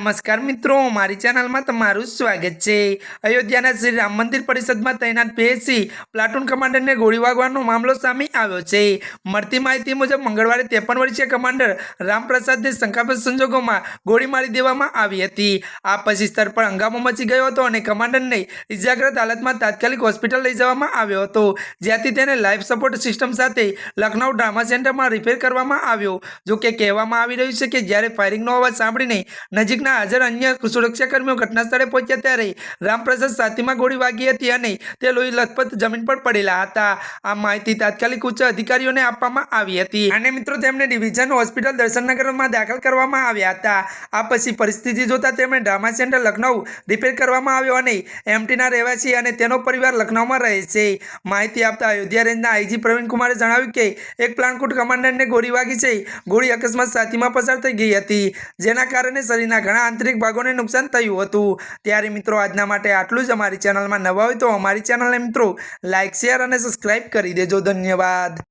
નમસ્કાર મિત્રો, મારી ચેનલમાં તમારું સ્વાગત છે. અયોધ્યાના શ્રી રામ મંદિર પરિષદમાં તૈનાત પીએસસી પ્લાટૂન કમાન્ડરને ગોળી વાગવાનો મામલો સામે આવ્યો છે. મળતી માહિતી મુજબ મંગળવારે ત્રેપન વર્ષીય કમાન્ડર રામપ્રસાદને શંકાસ્પદ સંજોગોમાં ગોળી મારી દેવામાં આવી હતી. આ પછી સ્તર પર હંગામો મચી ગયો હતો અને કમાન્ડરને ઇજાગ્રસ્ત હાલતમાં તાત્કાલિક હોસ્પિટલ લઈ જવામાં આવ્યો હતો. જ્યાંથી તેને લાઈફ સપોર્ટ સિસ્ટમ સાથે લખનઉ ડ્રામા સેન્ટરમાં રિપેર કરવામાં આવ્યો. જો કે કહેવામાં આવી રહ્યું છે કે જ્યારે ફાયરિંગનો અવાજ સાંભળીને નજીકના હાજર અન્ય સુરક્ષાકર્મીઓ ઘટનાસ્થળે પહોંચ્યા ત્યારે રામપ્રસાદ સાથીમાં ગોળી વાગી હતી અને તે લોહી લથપથ જમીન પર પડેલા હતા. આ માહિતી તાત્કાલિક ઉચ્ચ અધિકારીઓને આપવામાં આવી હતી. અને મિત્રો, તેમને ડિવિઝન હોસ્પિટલ દર્શનનગરમાં દાખલ કરવામાં આવ્યા હતા. આ પછી પરિસ્થિતિ જોતા તેમણે ડ્રામા સેન્ટર લખનઉ રિપેર કરવામાં આવ્યો અને એમટીના રહેવાસી અને તેનો પરિવાર લખનઉમાં રહે છે. માહિતી આપતા અયોધ્યા રેન્જના આઈજી પ્રવીણ કુમારે જણાવ્યું કે, એક પ્લાનકુટ કમાન્ડરને ગોળી વાગી છે. ગોળી અકસ્માત સાથીમાં પસાર થઈ ગઈ હતી, જેના કારણે શરીરના ઘણા આંતરિક ભાગોને નુકસાન થયું હતું. ત્યારે મિત્રો, આજના માટે આટલું જ. અમારી ચેનલમાં નવા હોય તો અમારી ચેનલને મિત્રો લાઇક શેર અને સબસ્ક્રાઈબ કરી દેજો. ધન્યવાદ.